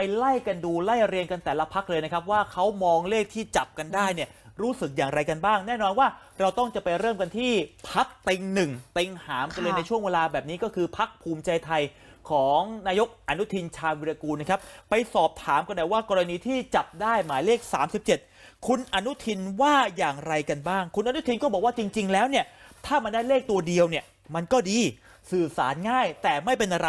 ไปไล่กันดูไล่เรียงกันแต่ละพักเลยนะครับ ว่าเขามองเลขที่จับกันได้เนี่ยรู้สึกอย่างไรกันบ้าง แน่นอนว่าเราต้องจะไปเริ่มกันที่พักเต็งหนึ่งเต็งหามกันเลยค่ะในช่วงเวลาแบบนี้ก็คือพักภูมิใจไทยของนายกอนุทินชาญวิรกูลนะครับไปสอบถามกันหน่อยว่ากรณีที่จับได้หมายเลข 37 คุณอนุทินว่าอย่างไรกันบ้าง คุณอนุทินก็บอกว่าจริง ๆ แล้วเนี่ยถ้ามันได้เลขตัวเดียวเนี่ยมันก็ดีสื่อสารง่ายแต่ไม่เป็นอะไร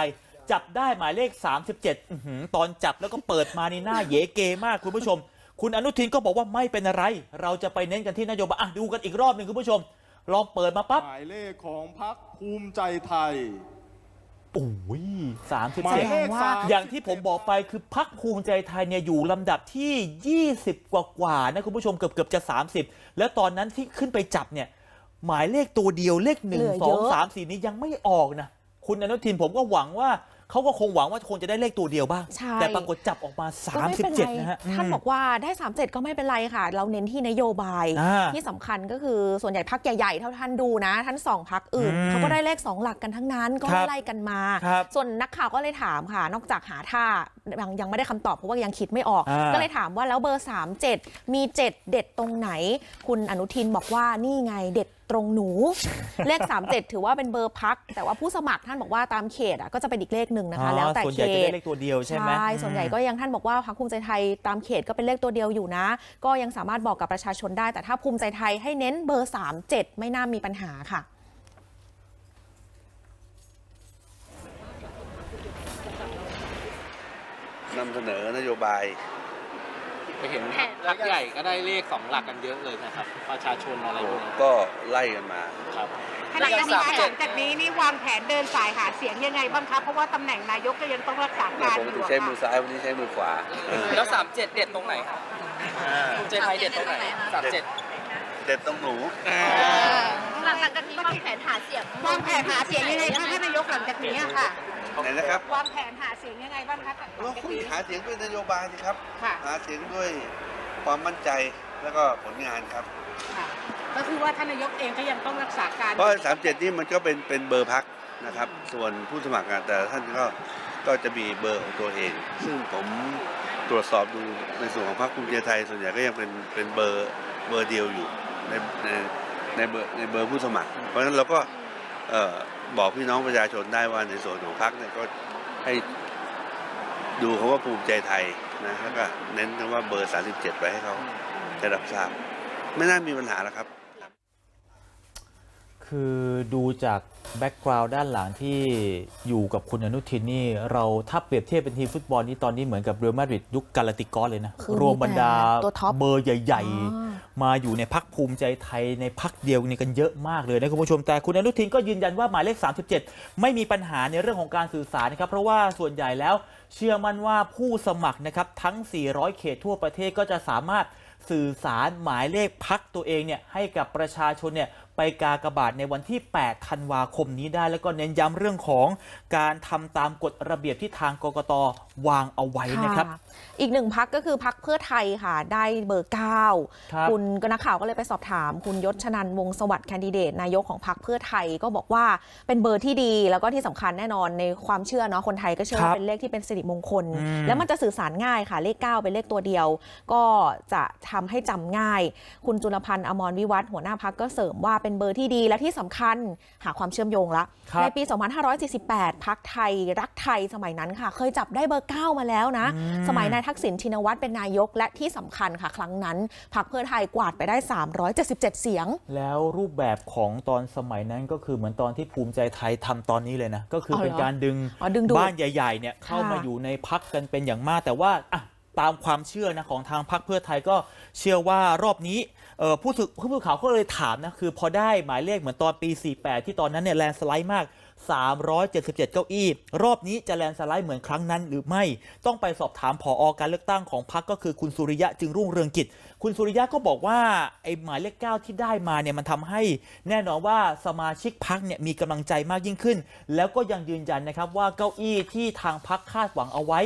จับได้หมายเลข 37อื้อหือตอนจับแล้วก็เปิดมานี่หน้าเยเกมากคุณผู้ชม คุณอนุทินก็บอกว่าไม่เป็นอะไร เราจะไปเน้นกันที่นโยบายอะดูกันอีกรอบหนึ่งคุณผู้ชม ลองเปิดมาปั๊บหมายเลขของพักภูมิใจไทย โอ้ยสามสิบหมายเจ็ดเลขว่าสามอย่างที่ผมบอกไปคือพักภูมิใจไทยเนี่ยอยู่ลำดับที่ 20 กว่ากว่าๆนะคุณผู้ชมเกือบเกือบๆจะ 30 แล้วตอนนั้นที่ขึ้นไปจับเนี่ย หมายเลขตัวเดียวเลขหนึ่งเหลือสอเยงอะ สามสี่นี้ยังไม่ออกนะ คุณอนุทินผมก็หวังว่า เขาก็คงหวังว่าคงจะได้เลขตัวเดียวบ้าง ใช่ แต่ปรากฏจับออกมา ก็ไม่เป็นไร37 นะฮะ ท่านมบอกว่าได้ 37 ก็ไม่เป็นไรค่ะ เราเน้นที่นโยบาย อ่าที่สำคัญก็คือส่วนใหญ่พักใหญ่ๆ เท่าท่านดูนะ ท่านสองพักอื่นอืมเขาก็ได้เลข 2 หลักกันทั้งนั้นก็ครับไล่กันมา ครับส่วนนักข่าวก็เลยถามค่ะ นอกจากหาท่ายังยังไม่ได้คำตอบเพราะว่ายังคิดไม่ออก อ่า ก็เลยถามว่าแล้วเบอร์ 37 มี 7 เด็ดตรงไหน คุณอนุทินบอกว่านี่ไงเด็ด ตรงหนู เลข 37 ถือว่าเป็นเบอร์พัก แต่ว่าผู้สมัครท่านบอกว่าตามเขตอะก็จะเป็นอีกเลขหนึ่งนะคะ แล้วแต่ส่วนเขใหญ่จะได้ตเลขตัวเดียวใช่ไหมส่วนใหญ่ก็ยังท่านบอกว่าพรรคภูมิใจไทยตามเขตก็เป็นเลขตัวเดียวอยู่นะ ก็ยังสามารถบอกกับประชาชนได้ แต่ถ้าภูมิใจไทยให้เน้นเบอร์ 37 ไม่น่ามีปัญหาค่ะนำเสนอนโยบาย ไปเห็นพักใหญ่ก็ได้เลขสองหลักกันเยอะเลยนะครับ ประชาชนอะไรพวกนี้ก็ไล่กันมาครับหลังจากนี้หลังจากนี้นี่วางแผนเดินสายหาเสียงยังไงบ้างคะเพราะว่าตำแหน่งนายกก็ยังต้องรักษาการปอกติยู่อะใช้มือค่ะซ้ายวันนี้ใช้มือขวาเออแล้วสามเจ็ดเด็ดตรงไหนครับภูมิใจไทยเด็ดตรงไหนสามเจ็ดเด็ดต้องหนู หลังจากนี้วางแผนหาเสียงวางแผนหาเสียงยังไงคะท่านนายกหลังจากนี้อะค่ะ ไหนนะครับวางแผนหาเสียงยังไงบ้างคะหลังเราจากคุยนี้ หาเสียงด้วยนโยบายสิครับ ค่ะ หาเสียงด้วยความมั่นใจแล้วก็ผลงานครับ ค่ะก็คือว่าท่านนายกเองก็ยังต้องรักษาการเพราะสามเจ็ดนี่มันก็เป็นเป็นเบอร์พักนะครับ ส่วนผู้สมัครงานแต่ละท่านก็ก็จะมีเบอร์ของตัวเอง ซึ่งผมตรวจสอบดูในส่วนของพรรคภูมิใจไทย ส่วนใหญ่ก็ยังเป็นเป็นเบอร์เบอร์เดียวอยู่ในใน ในเบอร์ในเบอร์ผู้สมัคร เพราะฉะนั้นเราก็เอ่อบอกพี่น้องประชาชนได้ว่าในส่วนของพรรคเนี่ยก็ให้ดูคำว่าภูมิใจไทยนะแล้วก็เน้นคำว่าเบอร์ 37ไว้ให้เขาได้รับทราบ ไม่น่ามีปัญหาแล้วครับ คือดูจากแบ็กกราวด์ด้านหลังที่อยู่กับคุณอนุทินนี่ เราถ้าเปรียบเทียบเป็นทีมฟุตบอลนี่ตอนนี้เหมือนกับเรอัลมาดริดยุคกาลาติกอสเลยนะ คือรวมบรรดามีแต่ตัวท็อป เบอร์ใหญ่อ่าๆมาอยู่ในพักภูมิใจไทยในพักเดียวนี่กันเยอะมากเลยนะคุณผู้ชมแต่คุณอนุทินก็ยืนยันว่าหมายเลข 37 ไม่มีปัญหาในเรื่องของการสื่อสารนะครับเพราะว่าส่วนใหญ่แล้วเชื่อมั่นว่าผู้สมัครนะครับทั้ง 400 เขตทั่วประเทศก็จะสามารถสื่อสารหมายเลขพักตัวเองเนี่ยให้กับประชาชนเนี่ย ไปกากบาทในวันที่ 8 ธันวาคมนี้ได้ แล้วก็เน้นย้ำเรื่องของการทำตามกฎระเบียบที่ทางกกต วางเอาไว้นะครับค่ะอีกหนึ่งพักก็คือพักเพื่อไทยค่ะ ได้เบอร์ 9ครับคุณก็นักข่าวก็เลยไปสอบถาม คุณยศชนันวงศ์สวัสดิ์แคนดิเดต นายกของพักเพื่อไทยก็บอกว่าเป็นเบอร์ที่ดี แล้วก็ที่สำคัญแน่นอนในความเชื่อเนาะคนไทยก็เชื่อครัว่าบเป็นเลขที่เป็นสิริมงคลอืมแล้วมันจะสื่อสารง่ายค่ะเลข 9 เป็นเลขตัวเดียว ก็จะทำให้จำง่าย คุณจุลพันธ์อมรวิวัฒน์หัวหน้าพักก็เสริมว่าเป็นเบอร์ที่ดีและที่สำคัญหาความเชื่อมโยงละครับในปี 2548พักไทยรักไทยสมัยนั้นค่ะ เคยจับได้เบอร์9 มาแล้วนะอืมสมัยนายทักษิณชินวัตรเป็นนายกและที่สำคัญค่ะ ครั้งนั้นพักเพื่อไทยกวาดไปได้ 377 เสียง แล้วรูปแบบของตอนสมัยนั้นก็คือเหมือนตอนที่ภูมิใจไทยทำตอนนี้เลยนะ ก็คือเอาเหรอเป็นการดึงอ๋อดึงดูดบ้านใหญ่ๆเนี่ยเข้ามาค่ะอยู่ในพักกันเป็นอย่างมากแต่ว่าอะตามความเชื่อนะของทางพักเพื่อไทยก็เชื่อว่ารอบนี้เอ่อผู้สื่อผู้สื่อข่าวก็เลยถามนะคือพอได้หมายเลขเหมือนตอนปี 48 ที่ตอนนั้นเนี่ยแลนด์สไลด์มาก 377 เก้าอี้ รอบนี้จะแลนสไลด์เหมือนครั้งนั้นหรือไม่ต้องไปสอบถามผออการเลือกตั้งของพรรคก็คือคุณสุริยะจึงรุ่งเรืองกิจ คุณสุริยะก็บอกว่าไอ้หมายเลขเก้าที่ได้มาเนี่ยมันทำให้แน่นอนว่าสมาชิกพรรคเนี่ยมีกำลังใจมากยิ่งขึ้น แล้วก็ยังยืนยันนะครับว่าเก้าอี้ที่ทางพรรคคาดหวังเอาไว้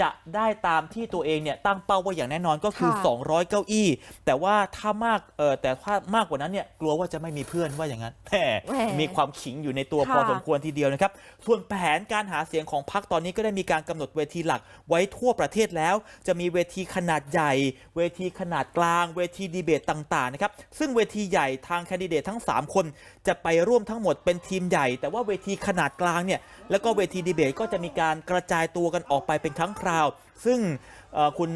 จะได้ตามที่ตัวเองเนี่ยตั้งเป้าไว้อย่างแน่นอนก็คือค่ะ200 เก้าอี้ แต่ว่าถ้ามากเออแต่ถ้ามากกว่านั้นเนี่ยกลัวว่าจะไม่มีเพื่อนว่าอย่างนั้นแหมแหมมีความขิงอยู่ในตัวค่ะพอสมควรทีเดียวนะครับ ส่วนแผนการหาเสียงของพรรคตอนนี้ก็ได้มีการกำหนดเวทีหลักไว้ทั่วประเทศแล้ว จะมีเวทีขนาดใหญ่ เวทีขนาดกลาง เวทีดีเบตต่างๆนะครับซึ่งเวทีใหญ่ทางแคนดิเดตทั้ง 3 คน จะไปร่วมทั้งหมดเป็นทีมใหญ่ แต่ว่าเวทีขนาดกลางเนี่ยแล้วก็เวทีดีเบตก็จะมีการกระจายตัวกันออกไปเป็นครั้งคราว ซึ่งเอ่อคุณ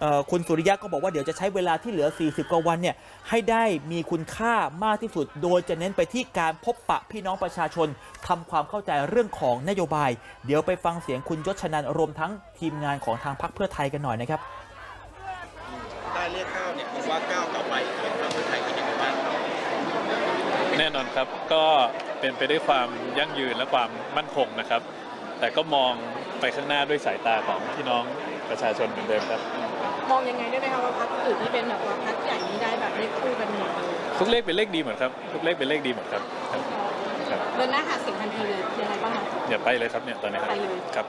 เอ่อคุณสุริยะก็บอกว่าเดี๋ยวจะใช้เวลาที่เหลือ 40 กว่าวันเนี่ยให้ได้มีคุณค่ามากที่สุด โดยจะเน้นไปที่การพบปะพี่น้องประชาชนทำความเข้าใจเรื่องของนโยบาย เดี๋ยวไปฟังเสียงคุณยศชนันรวมทั้งทีมงานของทางพรรคเพื่อไทยกันหน่อยนะครับได้เรียกข้าวเนี่ยผมว่าก้าวต่อไปของพรรคเพื่อไทยเป็นยังไงบ้างครับแน่นอนครับก็เป็นไปด้วยความยั่งยืนและความมั่นคงนะครับ แต่ก็มองไปข้างหน้าด้วยสายตาของพี่น้องประชาชนเหมือนเดิมครับ มองยังไงได้ไหมคะว่าพักอื่นที่เป็นแบบว่าพักใหญ่นี้ได้แบบเลขคู่กันหมดเลยทุกเลขเป็นเลขดีหมดครับทุกเลขเป็นเลขดีหมดครับครับครับเดินหน้าหาเสียงทันทีเลยยังไงบ้างคะอย่าไปเลยครับเนี่ยตอนนี้ครับไปเลย ครับ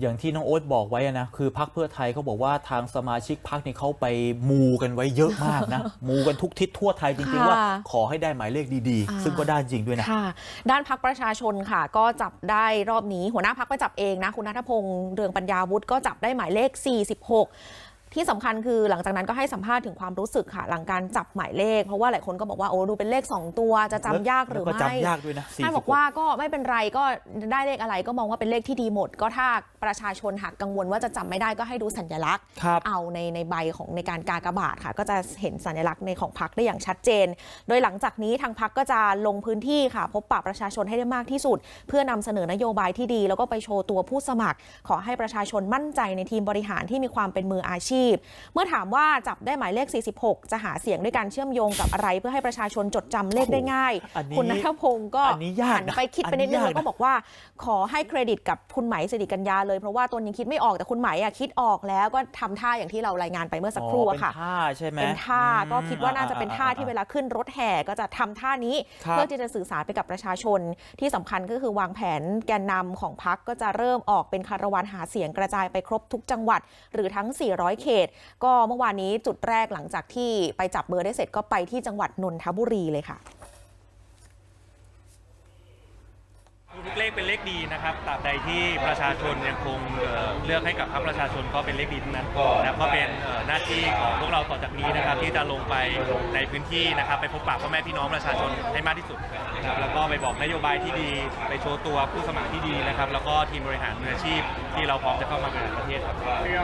อย่างที่น้องโอ๊ตบอกไว้อะนะคือพรรคเพื่อไทยเขาบอกว่าทางสมาชิกพรรคเนี่ยเขาไปมูกันไว้เยอะมากนะ มูกันทุกทิศทั่วไทยจริงๆว่าค่ะขอให้ได้หมายเลขดีอ่าๆซึ่งก็ได้จริงด้วยนะค่ะด้านพักประชาชนค่ะ ก็จับได้รอบนี้หัวหน้าพักไปจับเองนะ คุณนัทพงษ์เรืองปัญญาวุฒิก็จับได้หมายเลข 46 ที่สำคัญคือหลังจากนั้นก็ให้สัมภาษณ์ถึงความรู้สึกค่ะ หลังการจับหมายเลข เพราะว่าหลายคนก็บอกว่าโอ้ดูเป็นเลข 2 ตัวจะจำยากหรือแล้วก็ไม่จำยากด้วยนะท่านบอก46ว่าก็ไม่เป็นไรก็ได้เลขอะไรก็มองว่าเป็นเลขที่ดีหมด ก็ถ้าประชาชนหากกังวลว่าจะจำไม่ได้ก็ให้ดูสัญลักษณ์ครับเอาในในใบของในการกากบาทค่ะ ก็จะเห็นสัญลักษณ์ในของพักได้อย่างชัดเจน โดยหลังจากนี้ทางพักก็จะลงพื้นที่ค่ะ พบปะประชาชนให้ได้มากที่สุด เพื่อนำเสนอนโยบายที่ดี แล้วก็ไปโชว์ตัวผู้สมัคร ขอให้ประชาชนมั่นใจในทีมบริหารที่มีความเป็นมืออาชีพเมื่อถามว่าจับได้หมายเลข 46 จะหาเสียงด้วยการเชื่อมโยงกับอะไร เพื่อให้ประชาชนจดจำเลขได้ง่ายอันนี้คุณนัทพงศ์ก็อันนี้ยากหันนะไปคิดไปนิดนึงอันนี้ยากแล้วก็นะบอกว่า ขอให้เครดิตกับคุณไหมสิริกัญญาเลยเพราะว่าตัวยังคิดไม่ออกแต่คุณไหมอะคิดออกแล้วก็ทำท่าอย่างที่เรารายงานไปเมื่อสักครู่อ๋ออะค่ะเป็นท่าใช่ไหมเป็นท่าอืมก็คิดว่าน่าจะเป็นท่าที่อ่เวลาขึ้นรถแห่ก็จะทำท่านี้ครับเพื่อที่จะสื่อสารไปกับประชาชนที่สำคัญก็คือวางแผนแกนนำของพักก็จะเริ่มออกเป็นคาราวานหาเสียงกระจายไปครบทุกจังหวัด หรือทั้ง 400 เขต ก็เมื่อวานนี้จุดแรกหลังจากที่ไปจับเบอร์ได้เสร็จก็ไปที่จังหวัดนนทบุรีเลยค่ะ ทุก เลขเป็นเลขดีนะครับตราบใดที่ประชาชนยังคงเอ่อเลือกให้กับพรรคประชาชนก็เป็นเลขดีทั้งนั้นนะครับก็เป็นเอ่อหน้าที่ของพวกเราต่อจากนี้นะครับที่จะลงไปในพื้นที่นะครับไปพบปะพ่อแม่พี่น้องประชาชนให้มากที่สุดนะครับแล้วก็ไปบอกนโยบายที่ดีไปโชว์ตัวผู้สมัครที่ดีนะครับแล้วก็ทีมบริหารมืออาชีพที่เราพร้อมจะเข้ามาบริหารประเทศครับ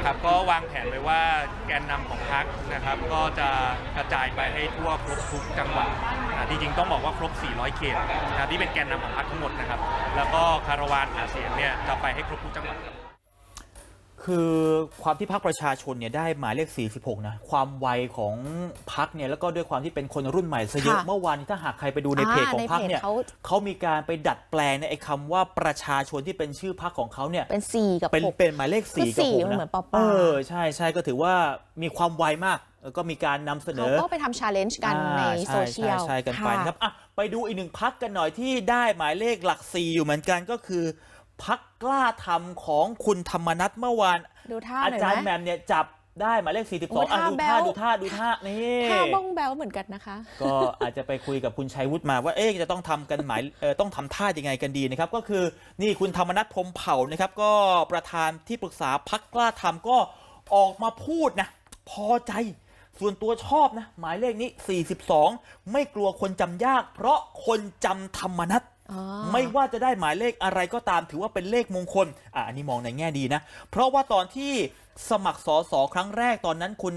ครับก็วางแผนไว้ว่าแกนนำของพรรคนะครับก็จะกระจายไปให้ทั่วครบทุกจังหวัด อ่าจริงๆต้องบอกว่าครบ 400 เขตนะครับที่เป็นแกนนำของพรรคทั้งหมดนะครับ แแล้วก็คาราวานหาเสียงเนี่ยจะไปให้ครบทุกจังหวัดคื อความที่พรรคประชาชนเนี่ยได้หมายเลข 46 นะ ความไวของพรรคเนี่ยแล้วก็ด้วยความที่เป็นคนรุ่นใหม่ซะเยอะค่ะเมื่อวานนี้ถ้าหากใครไปดูในอ่าเพจของในพรรคเพจเนี่ยเขา เขามีการไปดัดแปลงในไอ้คำว่าประชาชนที่เป็นชื่อพรรคของเขาเนี่ย เป็น 4 กับเป็น6 เป็นหมายเลขคือ4กับสี่6มันนะเหมือนปอปลาเออใช่ใช่ก็ถือว่ามีความไวมาก แล้วก็มีการนำเสนเขาอก็ไปทำชาเลนจ์กันในอ่าโซเชียลใช่ใช่ใช่กันไปนะครับอะไปดูอีกหนึ่งพักกันหน่อยที่ได้หมายเลขหลักสี่อยู่เหมือนกันก็คือพัก กล้าทำของคุณธรรมนัทเมื่อวาน ดูท่าอาหน่อยจารย์ไหแหมมมเนี่ยจับได้หมายเลขโอ้42อะท่าดูแบ๊ท่าวดูท่าดูท่านี่ ท่าบ้องแบวเหมือนกันนะคะ ก็อาจจะไปคุยกับคุณชัยวุฒิมาว่าเอ๊ะจะต้องทำกันหมายเออต้องทำท่ายังไงกันดีนะครับ ก็คือนี่คุณธรรมนัฐพรหมเผ่านะครับ ก็ประธานที่ปรึกษาพักกล้าทำก็ออกมาพูดนะ พอใจส่วนตัวชอบนะ หมายเลขนี้ 42 ไม่กลัวคนจำยาก เพราะคนจำธรรมนัฐอ๋อ ไม่ว่าจะได้หมายเลขอะไรก็ตามถือว่าเป็นเลขมงคลอะอันนี้มองในแง่ดีนะ เพราะว่าตอนที่สมัครสอสอครั้งแรกตอนนั้นคุณ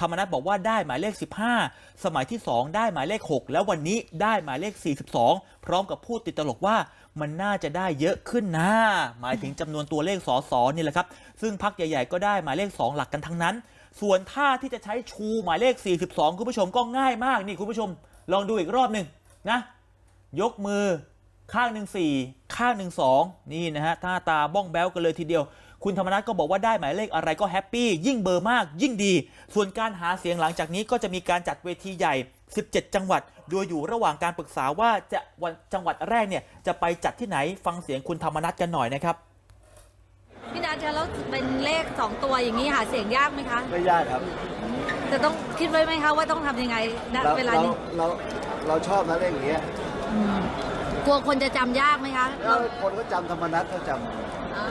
ธรรมนัฐบอกว่าได้หมายเลข 15 สมัยที่ 2 ได้หมายเลข 6 แล้ววันนี้ได้หมายเลข 42 พร้อมกับพูดติดตลกว่ามันน่าจะได้เยอะขึ้นนะ หมายถึงจำนวนตัวเลขสอสอนี่แหละครับ ซึ่งพักใหญ่ๆก็ได้หมายเลข 2 หลักกันทั้งนั้น ส่วนท่าที่จะใช้ชูหมายเลข 42 คุณผู้ชมก็ง่ายมากนี่คุณผู้ชม ลองดูอีกรอบหนึ่งนะ ยกมือ ข้างหนึ่งสี่ข้างหนึ่งสองนี่นะฮะหน้าตาบ้องแบ้วกันเลยทีเดียว คุณธรรมนัฐก็บอกว่าได้หมายเลขอะไรก็แฮปปี้ยิ่งเบอร์มากยิ่งดี ส่วนการหาเสียงหลังจากนี้ก็จะมีการจัดเวทีใหญ่ 17 จังหวัดโดยอยู่ระหว่างการปรึกษาว่าจะวันจังหวัดแรกเนี่ยจะไปจัดที่ไหนฟังเสียงคุณธรรมนัฐกันหน่อยนะครับพี่นัทคะแล้วเป็นเลขสองตัวอย่างนี้หาเสียงยากไหมคะ ไม่ยากครับ จะต้องคิดไว้ไหมคะว่าต้องทำยังไงณเราเวลาเรานี้เราเราชอบนะเลขอย่างเงี้ย อืม กลัวคนจะจำยากไหมคะแล้วคนก็จำธรรมนัตก็จำเออ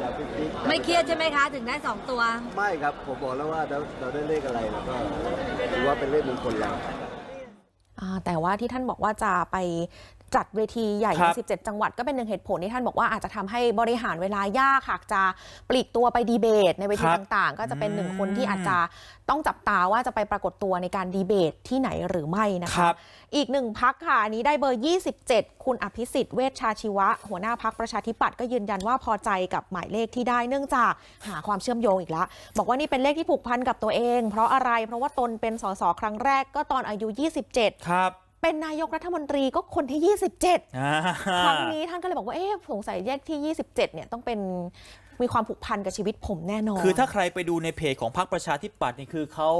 อย่าไปคิดไม่เครียดใช่ไหมคะ ถึงได้สองตัว ไม่ครับ ผมบอกแล้วว่าเราเราได้เลขอะไรเราก็ถือว่าเป็นเลขมงคลแล้ว อ่าแต่ว่าที่ท่านบอกว่าจะไป จัดเวทีใหญ่ครัในบ17 จังหวัดก็เป็นหนึ่งเหตุผลที่ท่านบอกว่าอาจจะทำให้บริหารเวลายากหากจะปลีกตัวไปดีเบต ในเวทีครับต่างๆ ก็จะเป็นหนึ่งคนที่อืมอาจจะต้องจับตาว่าจะไปปรากฏตัวในการดีเบตที่ไหนหรือไม่นะคคะรับอีกหนึ่งพักค่ะอันนี้ได้เบอร์ 27 คุณอภิสิทธิ์เวชชาชีวะ หัวหน้าพักประชาธิปัตย์ก็ยืนยันว่าพอใจกับหมายเลขที่ได้เนื่องจากหาความเชื่อมโยงอีกแล้วบอกว่านี่เป็นเลขที่ผูกพันกับตัวเอง เพราะอะไรเพราะว่าตนเป็นสสครั้งแรกก็ตอนอายุ 27 ครับ เป็นนายกรัฐมนตรีก็คนที่ 27อ่าครั้งนี้ท่านก็เลยบอกว่า เอ๊ะสงสัยแยกที่ 27 เนี่ยต้องเป็นมีความผูกพันกับชีวิตผมแน่นอน คือถ้าใครไปดูในเพจของพรรคประชาธิปัตย์นี่คือเขา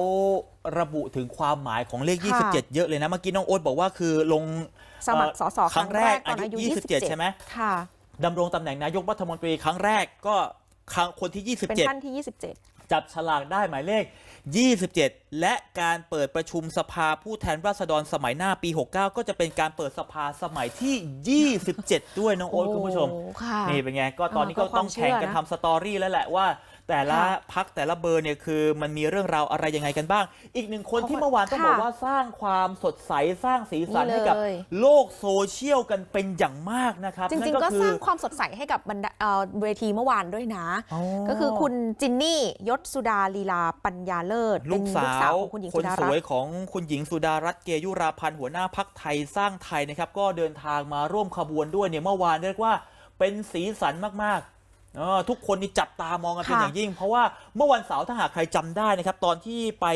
ระบุถึงความหมายของเลขค่ะ27 เยอะเลยนะ เมื่อกี้น้องโอ๊ตบอกว่าคือลงสมัครสเอ่อสครั้งแรกตอนอายุอายุ 27 ใช่ไหมค่ะดำรงตำแหน่งนายกรัฐมนตรีครั้งแรกก็ครั้งคนที่เป็นท่านที่ 27 จับฉลากได้หมายเลข 27 และการเปิดประชุมสภาผู้แทนราษฎรสมัยหน้าปี 69 ก็จะเป็นการเปิดสภาสมัยที่ 27 ด้วยน้องโอ๊ตคุณผู้ชมโอ้ค่ะนี่เป็นไง ก็ตอนนี้อ่าก็ก็ความต้องแข่งกันเชื่อนะทำสตอรี่แล้วแหละว่า แต่ละค่ะพักแต่ละเบอร์เนี่ยคือมันมีเรื่องราวอะไรยังไงกันบ้าง อีกหนึ่งคนเขาที่เมื่อวานต้องค่ะบอกว่าสร้างความสดใสสร้างสีสันนี่ให้กับเลยโลกโซเชียลกันเป็นอย่างมากนะครับจริงนั่นๆก็คือสร้างความสดใสให้กับบรรดาเอ่อเวทีเมื่อวานด้วยนะอ๋อก็คือคุณจินนี่ยศสุดาลีลาปัญญาเลิศลูเป็นกสาวของคุณหญิงคสุนดาสรัวยตน์ของคุณหญิงสุดารัตน์เกยุราพันธ์หัวหน้าพักไทยสร้างไทยนะครับก็เดินทางมาร่วมขบวนด้วยเนี่ยเมื่อวานเรียกว่าเป็นสีสันมากๆ เออทุกคนนี่จับตามองกันเป็นค่ะ อย่างยิ่ง เพราะว่าเมื่อวันเสาร์ถ้าหากใครจำได้นะครับ ตอนที่ไป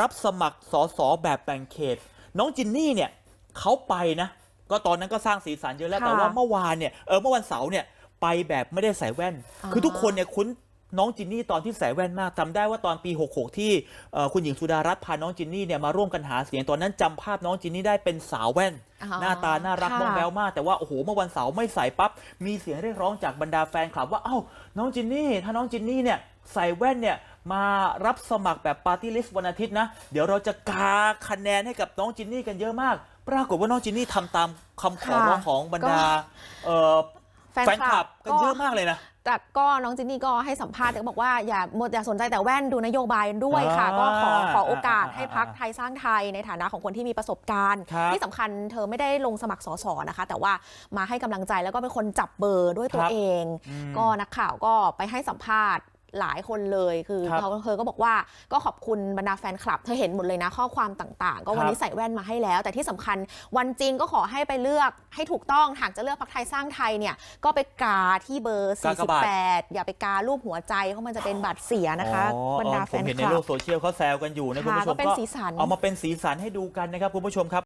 รับสมัครสสแบบแบ่งเขต น้องจินนี่เนี่ยเขาไปนะ ก็ตอนนั้นก็สร้างสีสันเยอะแล้วค่ะแต่ว่าเมื่อวานเนี่ยเออเมื่อวันเสาร์เนี่ยไปแบบไม่ได้ใส่แว่นอ่าคือทุกคนเนี่ยคุ้นน้องจินนี่ตอนที่ใส่แว่นมากจำได้ว่าตอนปี 66 ที่เอ่อคุณหญิงสุดารัตน์พาน้องจินนี่เนี่ยมาร่วมกันหาเสียงตอนนั้นจำภาพน้องจินนี่ได้เป็นสาวแว่นอ๋อ หน้าตาน่ารักค่ะ บ้องแบ้วมากแต่ว่าโอ้โหเมื่อวันเสาร์ไม่ใส่ปั๊บมีเสียงเรียกร้องจากบรรดาแฟนคลับว่าเอ้าน้องจินนี่ถ้าน้องจินนี่เนี่ยใส่แว่นเนี่ยมารับสมัครแบบปาร์ตี้ลิสต์วันอาทิตย์นะเดี๋ยวเราจะกาคะแนนให้กับน้องจินนี่กันเยอะมาก ปรากฏว่าน้องจินนี่ทำตามคำขอร้องของบรรดาเอ่อ แฟนคลับกันเยอะมากเลยนะแต่ก็น้องจินนี่ก็ให้สัมภาษณ์แต่ก็บอกว่าอย่าหมดอย่าสนใจแต่แว่นดูนโยบายด้วยค่ะอ่าก็ขอขอโอกาสอ่าให้พักไทยสร้างไทยในฐานะของคนที่มีประสบการณ์ครับที่สำคัญเธอไม่ได้ลงสมัครสสนะคะ แต่ว่ามาให้กำลังใจแล้วก็เป็นคนจับเบอร์ด้วยตัวครับเองอืมก็นักข่าวก็ไปให้สัมภาษณ์ หลายคนเลยคือครับเขาเธอก็บอกว่าก็ขอบคุณบรรดาแฟนคลับ เธอเห็นหมดเลยนะข้อความต่างๆ ก็วันครับนี้ใส่แว่นมาให้แล้ว แต่ที่สำคัญวันจริงก็ขอให้ไปเลือกให้ถูกต้องหากจะเลือกพักไทยสร้างไทยเนี่ยก็ไปกาที่เบอร์ กากบาท 48 อย่าไปการูปหัวใจเพราะมันจะเป็นบัตรเสียนะคะอ๋อบรรดาเออแฟผมนเห็นคในลัโลบ กโซเชียลเขาแซวกันอยู่นะคุณค่ะผู้ชมก็เป็นสีสัน เอามาเป็นสีสันให้ดูกันนะครับคุณผู้ชมครับ